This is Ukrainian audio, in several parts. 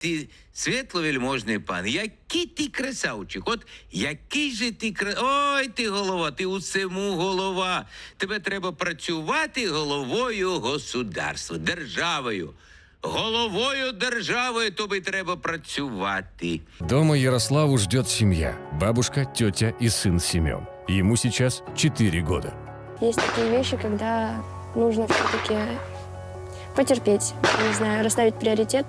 Ти світловельможний пан, який ти красавчик, от який же ти кра... Ой, ти голова, ти усему голова. Тебе треба працювати головою государства, державою. Головою держави тобі треба працювати. Дома Ярославу ждет семья. Бабушка, тетя и сын Семен. Ему сейчас 4 года. Есть такие вещи, когда нужно все-таки потерпеть, не знаю, расставить приоритет.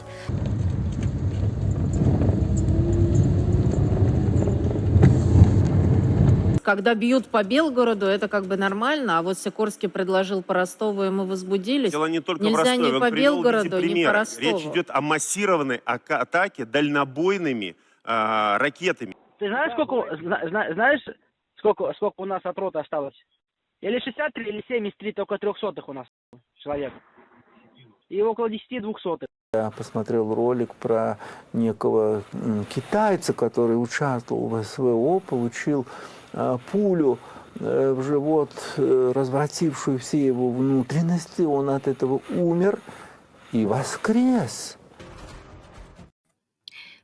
Когда бьют по Белгороду, это как бы нормально, а вот Сикорский предложил по Ростову, и мы возбудились. Дело не только Нельзя в Ростове. ни Он по Белгороду, ни по. Ростову. Речь идет о массированной атаке дальнобойными а, ракетами. Ты знаешь, сколько, зна- зна- знаешь, сколько, сколько у нас от роты осталось? Или 63, или 73, только трехсотых у нас человек. И около 10 двухсотых. Я посмотрел ролик про некого китайца, который участвовал в СВО, получил а, пулю э, в живот, э, развратившую все его внутренности. Он от этого умер и воскрес.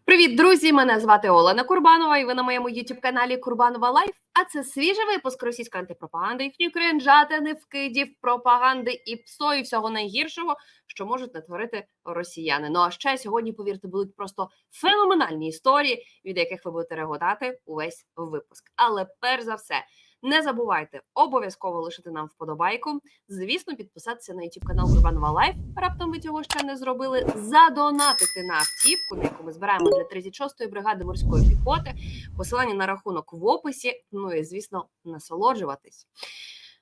Привіт, друзі! Мене звати Олена Курбанова, і ви на моєму youtube каналі Курбанова Лайф. А це свіжий випуск російської антипропаганди, їхньої кринжатини, вкидів, пропаганди і псо, і всього найгіршого, що можуть натворити росіяни. Ну а ще сьогодні, повірте, будуть просто феноменальні історії, від яких ви будете реготати увесь випуск. Але перш за все. Не забувайте обов'язково лишити нам вподобайку. Звісно, підписатися на YouTube канал Курбанова Лайф. Раптом ви цього ще не зробили. Задонатити на автівку, на яку ми збираємо для 36-ї бригади морської піхоти. Посилання на рахунок в описі. Ну і звісно, насолоджуватись.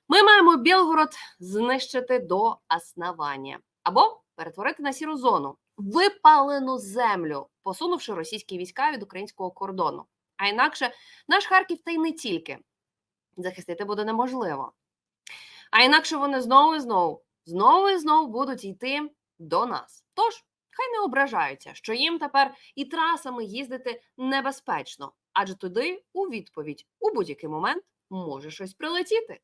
Ми маємо Білгород знищити до основання або перетворити на сіру зону, випалену землю, посунувши російські війська від українського кордону. А інакше наш Харків та й не тільки захистити буде неможливо. А інакше вони знову і знову, знову і знову будуть йти до нас. Тож, хай не ображаються, що їм тепер і трасами їздити небезпечно, адже туди у відповідь у будь-який момент може щось прилетіти.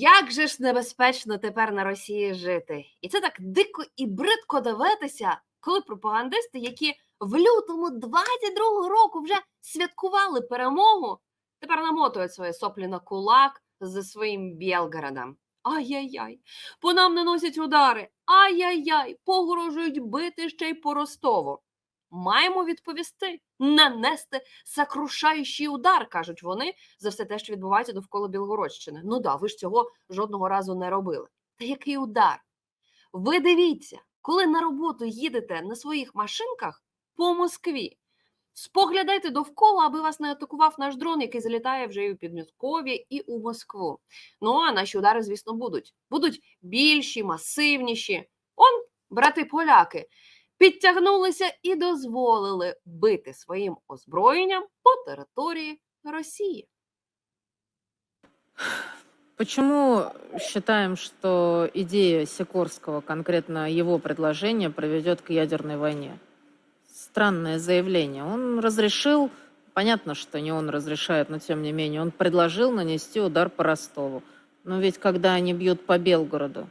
Як же ж небезпечно тепер на Росії жити? І це так дико і бридко дивитися, коли пропагандисти, які в лютому 22-го року вже святкували перемогу, тепер намотують свої соплі на кулак за своїм Білгородом. Ай-яй-яй, по нам наносять удари. Ай-яй-яй, погрожують бити ще й по Ростову. Маємо відповісти, нанести сокрушаючий удар, кажуть вони, за все те, що відбувається довкола Білгородщини. Ну да, ви ж цього жодного разу не робили. Та який удар? Ви дивіться, коли на роботу їдете на своїх машинках по Москві, споглядайте довкола, аби вас не атакував наш дрон, який залітає вже і у Підмосков'я, і у Москву. Ну а наші удари, звісно, будуть. Будуть більші, масивніші. Он, брати поляки, підтягнулися і дозволили бити своїм озброєнням по території Росії. Почему считаем, что идея Сикорского, конкретно его предложение, приведет к ядерной войне? Странное заявление. Он разрешил, понятно, что не он разрешает, но тем не менее, он предложил нанести удар по Ростову. Но ведь когда они бьют по Белгороду,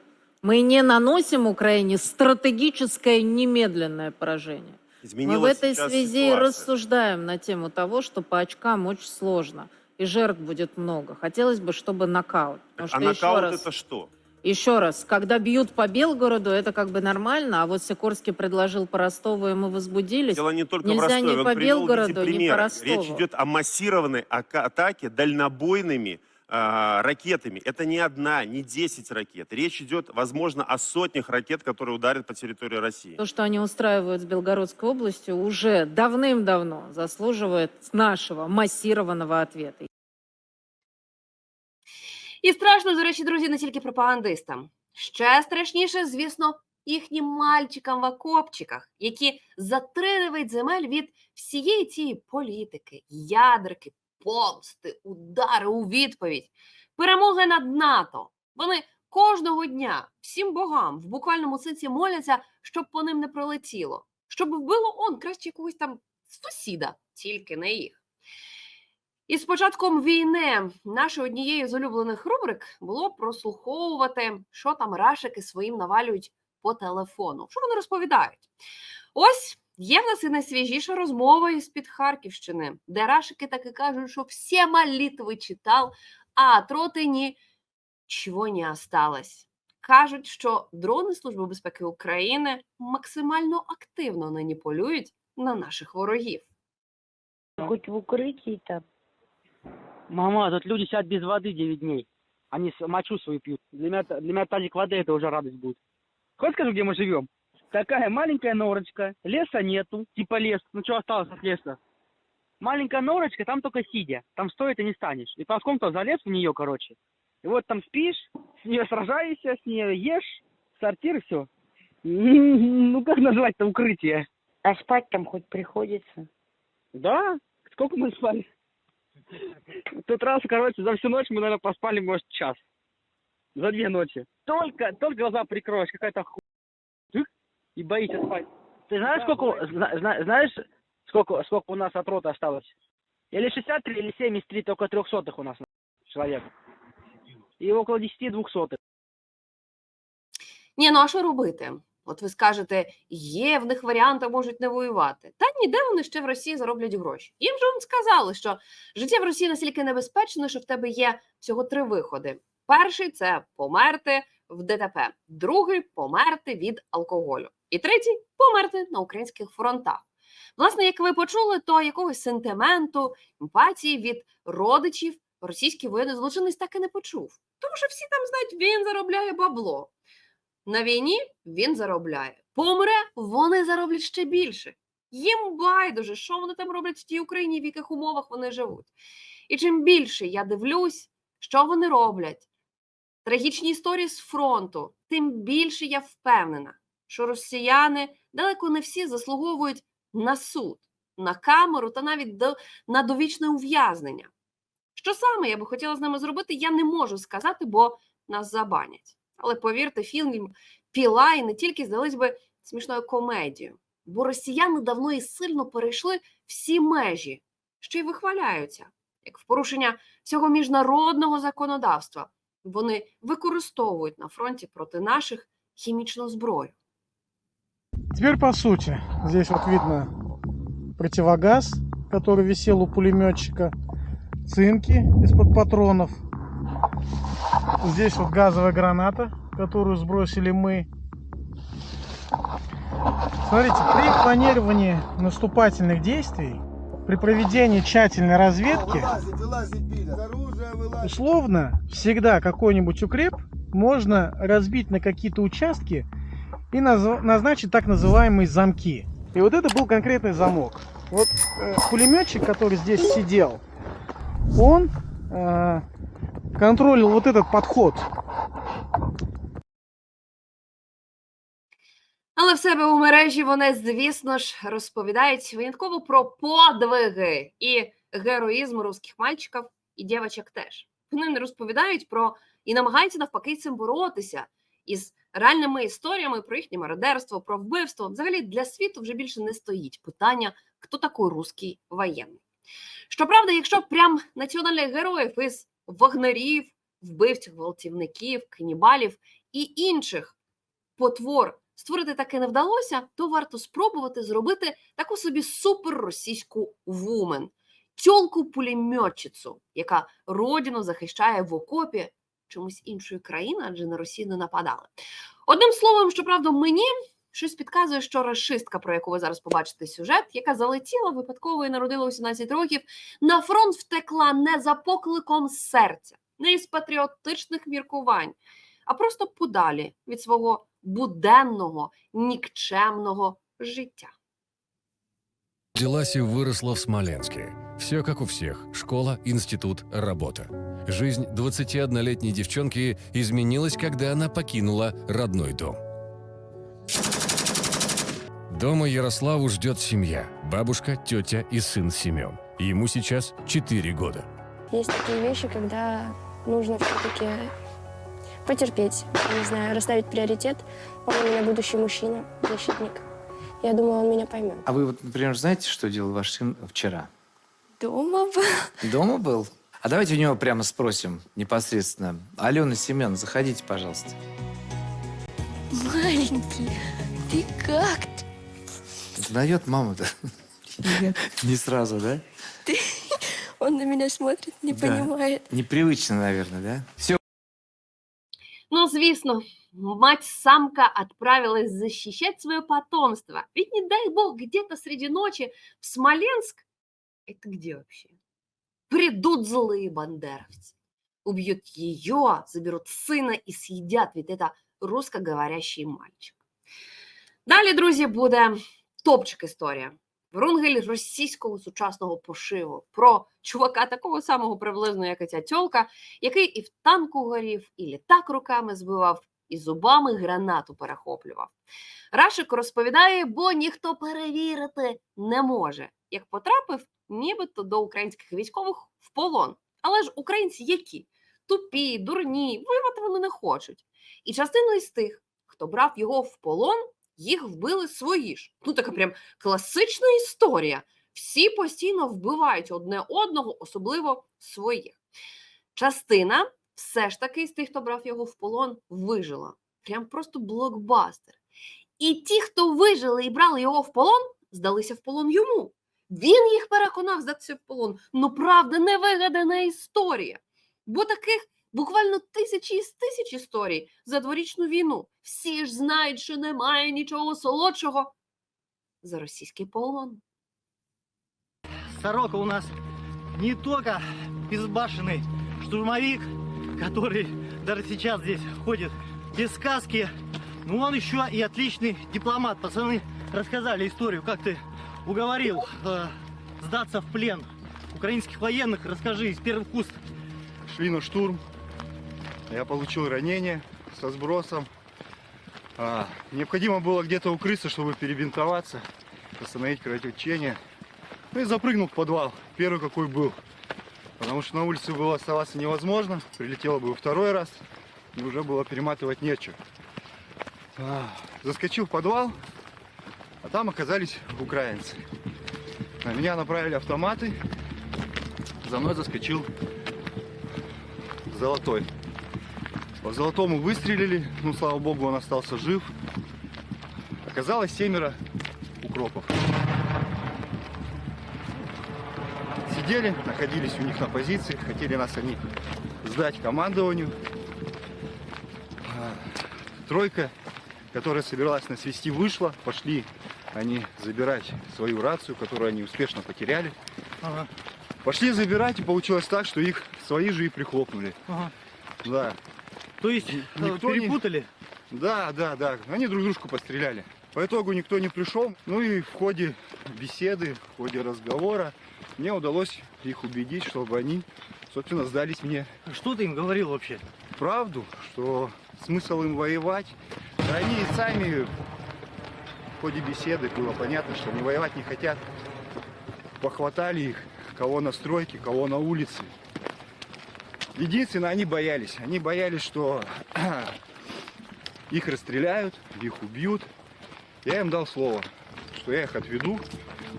мы не наносим Украине стратегическое немедленное поражение. Мы в Изменилась этой связи ситуация. рассуждаем на тему того, что по очкам очень сложно. И жертв будет много. Хотелось бы, чтобы нокаут. Потому А что нокаут раз, это что? еще раз, когда бьют по Белгороду, это как бы нормально, а вот Сикорский предложил по Ростову, и мы возбудились. Дело не только Нельзя в Ростове. ни по Белгороду, ни по. Ростову. Речь идет о массированной атаке дальнобойными ракетами. Это не одна, не 10 ракет. Речь идет, возможно, о сотнях ракет, которые ударят по территории России. То, что они устраивают с Белгородской областью, уже давным-давно заслуживает нашего массированного ответа. І страшно, до речі, друзі, не тільки пропагандистам. Ще страшніше, звісно, їхнім мальчикам в окопчиках, які за три дев'ять земель від всієї цієї політики, ядерки, помсти, удари у відповідь перемоги над НАТО. Вони кожного дня всім богам в буквальному сенсі моляться, щоб по ним не пролетіло, щоб вбило он краще якогось там сусіда, тільки не їх. І з початком війни нашою однією з улюблених рубрик було прослуховувати, що там рашики своїм навалюють по телефону. Що вони розповідають? Ось є в нас і найсвіжіша розмова із під Харківщини, де рашики таки кажуть, що всі молитви читав, а от ротині чого не осталось. Кажуть, що дрони Служби безпеки України максимально активно нині полюють на наших ворогів. Хоть в укрытии там. Мама, тут люди сидят без воды 9 дней. Они с- мочу свою пьют. Для меня, та- для меня тазик воды это уже радость будет. Хоть скажу, где мы живем? Такая маленькая норочка, леса нету, типа лес. Ну что осталось от леса? Маленькая норочка, там только сидя. Там стоит и не станешь. И ползком-то залез в нее, короче. И вот там спишь, с нее сражаешься, с нее ешь, сортир, все. Ну как назвать-то укрытие? А спать там хоть приходится? Да? Сколько мы спали? В тот раз, короче, за всю ночь мы, наверное, поспали, может, час. За две ночи. Только, только глаза прикроешь, какая-то ху... Тык, И боишься спать. Ты знаешь, сколько, зна- зна- знаешь, сколько, сколько у нас от роты осталось? Или 63, или 73, только трехсотых у нас человек. И около 10 двухсотых. Ні, ну а що робити? От ви скажете, є в них варіанти, можуть не воювати. Та ніде вони ще в Росії зароблять гроші. Їм же вам сказали, що життя в Росії настільки небезпечне, що в тебе є всього три виходи: перший це померти в ДТП, другий померти від алкоголю, і третій померти на українських фронтах. Власне, як ви почули, то якогось сентименту, емпатії від родичів російський воєнний злочинець так і не почув. Тому що всі там знають, він заробляє бабло. На війні він заробляє. Помре, вони зароблять ще більше. Їм байдуже, що вони там роблять в тій Україні, в яких умовах вони живуть. І чим більше я дивлюсь, що вони роблять, трагічні історії з фронту, тим більше я впевнена, що росіяни далеко не всі заслуговують на суд, на камеру та навіть до, на довічне ув'язнення. Що саме я би хотіла з ними зробити, я не можу сказати, бо нас забанять. Але повірте, фільм Піла і не тільки здались би смішною комедією, бо росіяни давно і сильно перейшли всі межі, що й вихваляються, як в порушення всього міжнародного законодавства. Вони використовують на фронті проти наших хімічну зброю. Теперь по сути. Здесь вот видно противогаз, который висел у пулеметчика, цинки из-под патронов. Здесь вот газовая граната, которую сбросили мы. Смотрите, при планировании наступательных действий, при проведении тщательной разведки, условно, всегда какой-нибудь укреп можно разбить на какие-то участки и назв- назначить так называемые замки. И вот это был конкретный замок. Вот э, пулеметчик, который здесь сидел, он э, контролил вот этот подход. Але в себе у мережі вони, звісно ж, розповідають винятково про подвиги і героїзм русських мальчиків і дівчаток теж. Вони не розповідають про і намагаються навпаки цим боротися із реальними історіями про їхнє мародерство, про вбивство. Взагалі для світу вже більше не стоїть питання, хто такий русський воєнний. Щоправда, якщо прям національних героїв із вагнерів, вбивців, гвалтівників, канібалів і інших потвор створити таке не вдалося, то варто спробувати зробити таку собі суперросійську вумен, тьолку пулеметчицю, яка родину захищає в окопі чомусь іншої країни, адже на Росію не нападали. Одним словом, щоправда, мені щось підказує, що расистка, про яку ви зараз побачите сюжет, яка залетіла випадково і народила у 17 років, на фронт втекла не за покликом серця, не із патріотичних міркувань, а просто подалі від свого буденного, нікчемного життя. Родилась и выросла в Смоленске. Все как у всех. Школа, институт, работа. Жизнь 21-летней девчонки изменилась, когда она покинула родной дом. Дома Ярославу ждет семья. Бабушка, тетя и сын Семен. Ему сейчас 4 года. Есть такие вещи, когда нужно все-таки потерпеть, не знаю, расставить приоритет. Он у меня будущий мужчина, защитник. Я думаю, он меня поймет. А вы, вот, например, знаете, что делал ваш сын вчера? Дома был. Дома был? А давайте у него прямо спросим непосредственно. Алена Семен, заходите, пожалуйста. Маленький, ты как? Узнает маму-то? Не сразу, да? Он на меня смотрит, не Да. понимает. Непривычно, наверное, да? Все, Ну, звісно, мать-самка отправилась защищать свое потомство. Ведь, не дай бог, где-то среди ночи в Смоленск, это где вообще, придут злые бандеровцы. Убьют ее, заберут сына и съедят, ведь это русскоговорящий мальчик. Далі, друзі, буде топчик історія. Врунгель російського сучасного пошиву про чувака такого самого приблизно, як і ця тьолка, який і в танку горів, і літак руками збивав, і зубами гранату перехоплював. Рашик розповідає, бо ніхто перевірити не може, як потрапив нібито до українських військових в полон. Але ж українці які? Тупі, дурні, воювати вони не хочуть. І частину із тих, хто брав його в полон, їх вбили свої ж. Ну така прям класична історія. Всі постійно вбивають одне одного, особливо своїх. Частина все ж таки з тих, хто брав його в полон, вижила. Прям просто блокбастер. І ті, хто вижили і брали його в полон, здалися в полон йому. Він їх переконав здатися в полон. Ну, правда, невигадана історія. Бо таких буквально тисячі із тисяч історій за дворічну війну. Всі ж знають, що немає нічого солодшого за російський полон. Сорока у нас не только безбашенный штурмовик, который даже сейчас здесь ходит без сказки, но он еще и отличный дипломат. Пацаны рассказали историю, как ты уговорил э, сдаться в плен украинских военных. Расскажи из первых уст. шли на штурм. Я получил ранение со сбросом. А, необходимо было где-то укрыться, чтобы перебинтоваться, остановить кровотечение. Ну и запрыгнул в подвал, первый какой был. Потому что на улице было оставаться невозможно. Прилетело бы второй раз, и уже было перематывать нечего. А, заскочил в подвал, а там оказались украинцы. На меня направили автоматы, за мной заскочил Золотой. По Золотому выстрелили, ну, слава богу, он остался жив. Оказалось семеро укропов. Сидели, находились у них на позиции, хотели нас они сдать командованию. А, Тройка, которая собиралась нас вести, вышла. Пошли они забирать свою рацию, которую они успешно потеряли. Ага, Пошли забирать, и получилось так, что их свои же и прихлопнули. ага. Да, То есть Никто не- перепутали? да, да, да. Они друг дружку постреляли. По итогу никто не пришел. Ну и в ходе беседы, в ходе разговора мне удалось их убедить, чтобы они, собственно, сдались мне Что ты им говорил вообще? правду, что смысл им воевать. Они и сами в ходе беседы было понятно, что они воевать не хотят. Похватали их, кого на стройке, кого на улице. Единственное, они боялись. Они боялись, что их расстреляют, их убьют. Я им дал слово, что я их отведу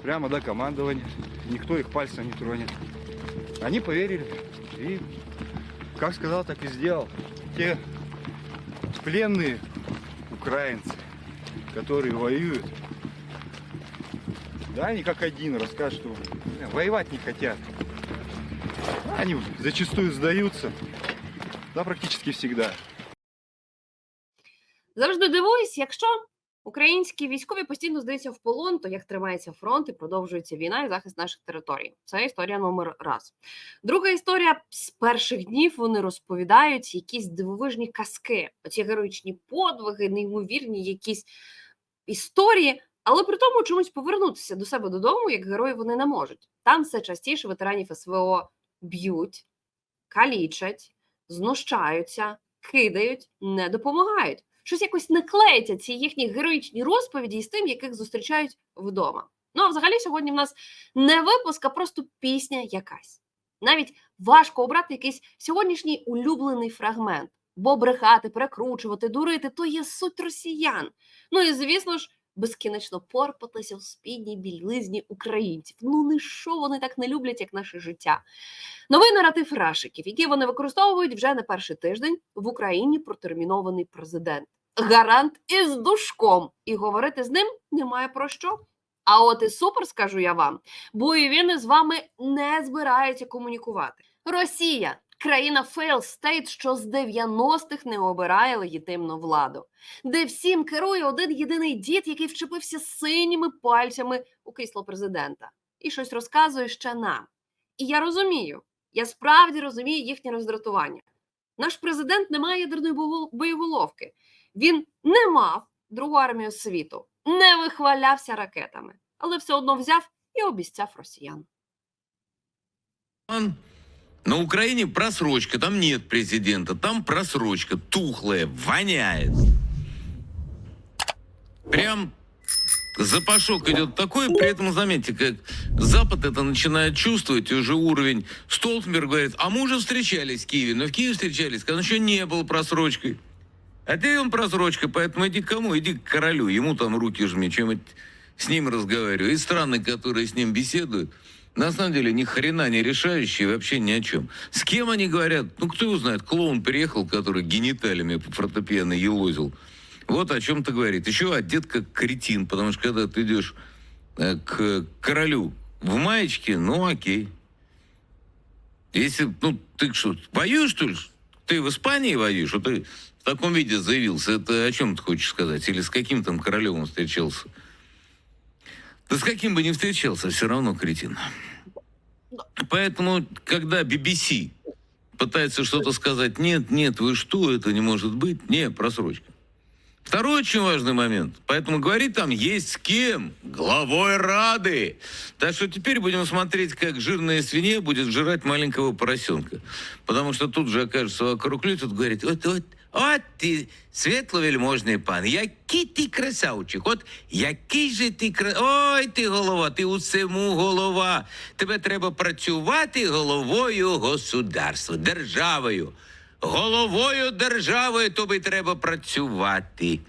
прямо до командования. Никто их пальцем не тронет. Они поверили. И, как сказал, так и сделал. Те пленные украинцы, которые воюют, да, они как один расскажут, что воевать не хотят. Они зачастую сдаются, да, практически всегда. Завжди дивуюсь, якщо українські військові постійно здаються в полон, то як тримається фронт і продовжується війна і захист наших територій. Це історія номер раз. Друга історія з перших днів вони розповідають якісь дивовижні казки, оці героїчні подвиги, неймовірні якісь історії. Але при тому чомусь повернутися до себе додому, як герої вони не можуть. Там все частіше ветеранів СВО б'ють, калічать, знущаються, кидають, не допомагають. Щось якось не клеїться ці їхні героїчні розповіді з тим, яких зустрічають вдома. Ну а взагалі сьогодні в нас не випуск, а просто пісня якась. Навіть важко обрати якийсь сьогоднішній улюблений фрагмент, бо брехати, перекручувати, дурити то є суть росіян. Ну і звісно ж, безкінечно порпатися в спідній білизні українців. Ну не що вони так не люблять, як наше життя. Новий наратив рашиків, який вони використовують вже не перший тиждень в Україні протермінований президент. Гарант із душком, і говорити з ним немає про що. А от і супер, скажу я вам, бо і він із вами не збирається комунікувати. Росія країна fail state, що з 90-х не обирає легітимну владу, де всім керує один єдиний дід, який вчепився синіми пальцями у крісло президента і щось розказує ще нам. І я розумію, я справді розумію їхнє роздратування. Наш президент не має ядерної боєголовки. Він не мав другу армію світу, не вихвалявся ракетами, але все одно взяв і обіцяв росіян. На Украине просрочка, там нет президента, там просрочка, тухлая, воняет. Прям запашок идет такой, при этом, заметьте, как Запад это начинает чувствовать, и уже уровень Столтенберг говорит, а мы уже встречались в Киеве, но в Киеве встречались, когда еще не был просрочкой. А теперь он просрочка, поэтому иди к кому? Иди к королю, ему там руки жми, чем с ним разговариваю. И страны, которые с ним беседуют, на самом деле ни хрена не решающие вообще ни о чем. С кем они говорят? Ну, кто его знает? Клоун приехал, который гениталиями по фортепиано елозил. Вот о чем-то говорит. Еще одет как кретин, потому что когда ты идешь э, к королю в маечке, ну окей. Если, ну, ты что, воюешь, что ли? Ты в Испании воюешь, а ты в таком виде заявился. Это о чем ты хочешь сказать? Или с каким там королем он встречался? Да с каким бы ни встречался, все равно кретин. Поэтому, когда BBC пытается что-то сказать, нет, нет, вы что, это не может быть, не, просрочка. Второй очень важный момент. Поэтому говорить там есть с кем. Главой Рады. Так что теперь будем смотреть, как жирная свинья будет жрать маленького поросенка. Потому что тут же окажется вокруг люди, тут говорит, от, от, от ти, світловельможний пан, який ти красавчик, от який же ти кра... Ой, ти голова, ти усему голова. Тебе треба працювати головою государства, державою. Головою держави тобі треба працювати.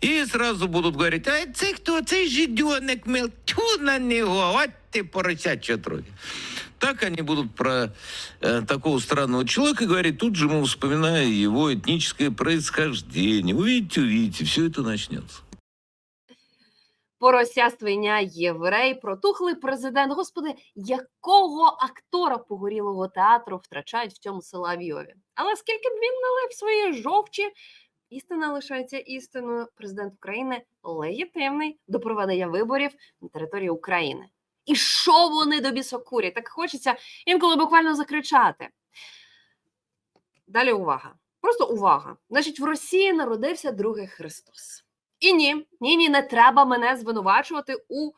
І зразу будуть говорити, а це хто? Це жиденок мил. Тьфу на нього, от ти поросяча трохи Так они будут про э, такого странного человека говорить, тут же, мол, вспоминая его этническое происхождение. Увидите, увидите, все это начнется. Порося свиня єврей, протухлий президент. Господи, якого актора погорілого театру втрачають в цьому Соловйові? Але скільки б він налив своєї жовчі, істина лишається істиною. Президент України легітимний до проведення виборів на території України. І що вони до бісокурі? Так хочеться інколи буквально закричати. Далі увага. Просто увага. Значить, в Росії народився другий Христос. І ні, ні, ні, не треба мене звинувачувати у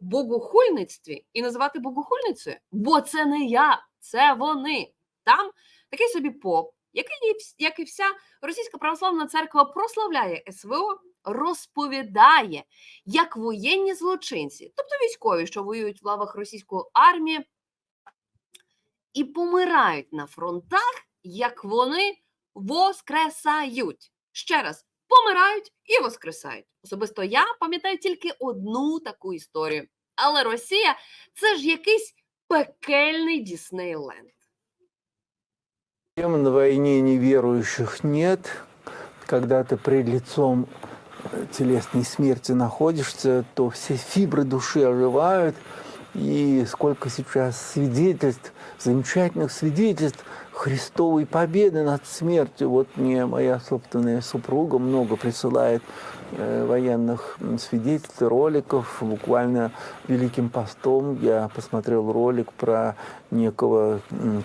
богохульництві і називати богохульницею, бо це не я, це вони. Там такий собі поп, який, як і вся російська православна церква прославляє СВО, розповідає, як воєнні злочинці, тобто військові, що воюють в лавах російської армії, і помирають на фронтах, як вони воскресають. Ще раз, помирають і воскресають. Особисто я пам'ятаю тільки одну таку історію. Але Росія це ж якийсь пекельний Діснейленд. Тем на войне неверующих нет. Когда ты пред лицом э, телесной смерти находишься, то все фибры души оживают. И сколько сейчас свидетельств, замечательных свидетельств Христовой победы над смертью. Вот мне моя собственная супруга много присылает э, военных свидетельств, роликов. Буквально Великим постом я посмотрел ролик про некого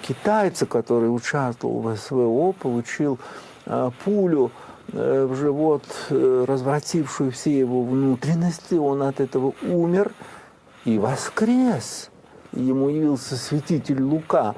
китайца, который участвовал в СВО, получил э, пулю э, в живот, развратившую все его внутренности. Он от этого умер и воскрес. Ему явился святитель Лука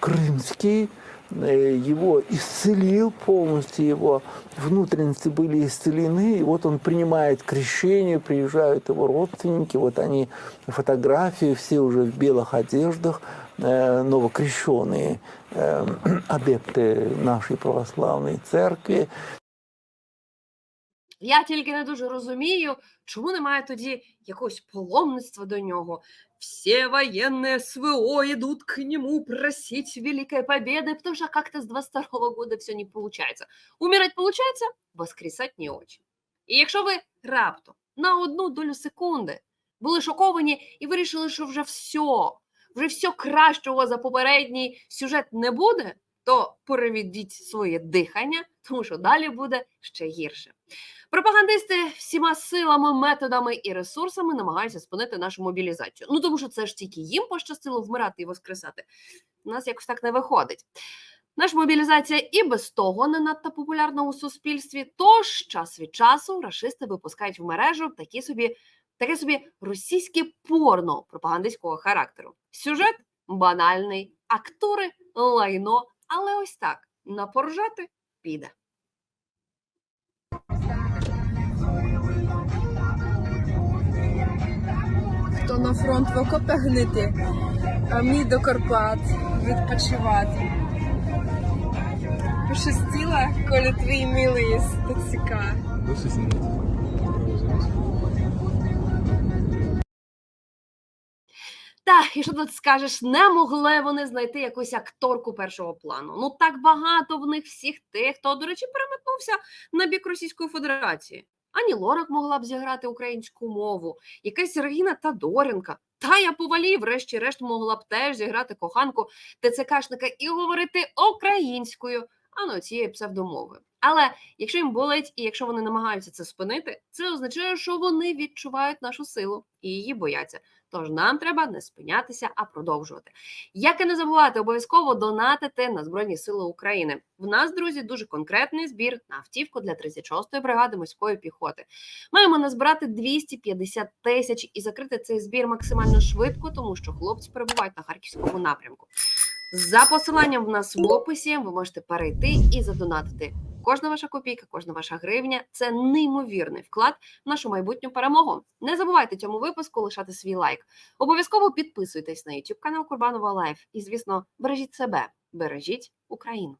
Крымский, э, его исцелил полностью, его внутренности были исцелены, и вот он принимает крещение, приезжают его родственники, вот они фотографии, все уже в белых одеждах, э, новокрещенные э, адепты нашей православной церкви. Я тільки не дуже розумію, чому немає тоді якогось паломництва до нього. всі военные СВО идут к нему просить великой победы, потому что как-то с 22 года все не получается. Умирать получается, воскресать не очень. І якщо ви раптом на одну долю секунди були шоковані і вирішили, що вже все, вже все кращого за попередній сюжет не буде, то переведіть своє дихання, тому що далі буде ще гірше. Пропагандисти всіма силами, методами і ресурсами намагаються спинити нашу мобілізацію. Ну тому що це ж тільки їм пощастило вмирати і воскресати. У нас якось так не виходить. Наша мобілізація і без того не надто популярна у суспільстві. Тож час від часу рашисти випускають в мережу такі собі, таке собі російське порно пропагандистського характеру. Сюжет банальний, актори лайно, але ось так напоржати піде. Хто на фронт в окопах гнити, а мій до Карпат відпочивати. Пощастила, коли твій милий з токсика. Так, і що тут скажеш, не могли вони знайти якусь акторку першого плану. Ну так багато в них всіх тих, хто, до речі, переметнувся на бік Російської Федерації. Ані Лорак могла б зіграти українську мову, якась Регіна Тодоренка. Тая Повалій, врешті-решт, могла б теж зіграти коханку ТЦКшника і говорити українською, а не цією псевдомовою. Але якщо їм болить і якщо вони намагаються це спинити, це означає, що вони відчувають нашу силу і її бояться. Тож нам треба не спинятися, а продовжувати. Як і не забувати, обов'язково донатити на Збройні Сили України. В нас, друзі, дуже конкретний збір на автівку для 36-ї бригади морської піхоти. Маємо назбирати 250 тисяч і закрити цей збір максимально швидко, тому що хлопці перебувають на харківському напрямку. За посиланням в нас в описі ви можете перейти і задонатити. Кожна ваша копійка, кожна ваша гривня це неймовірний вклад в нашу майбутню перемогу. Не забувайте цьому випуску лишати свій лайк. Обов'язково підписуйтесь на YouTube канал Курбанова Лайф. І, звісно, бережіть себе, бережіть Україну.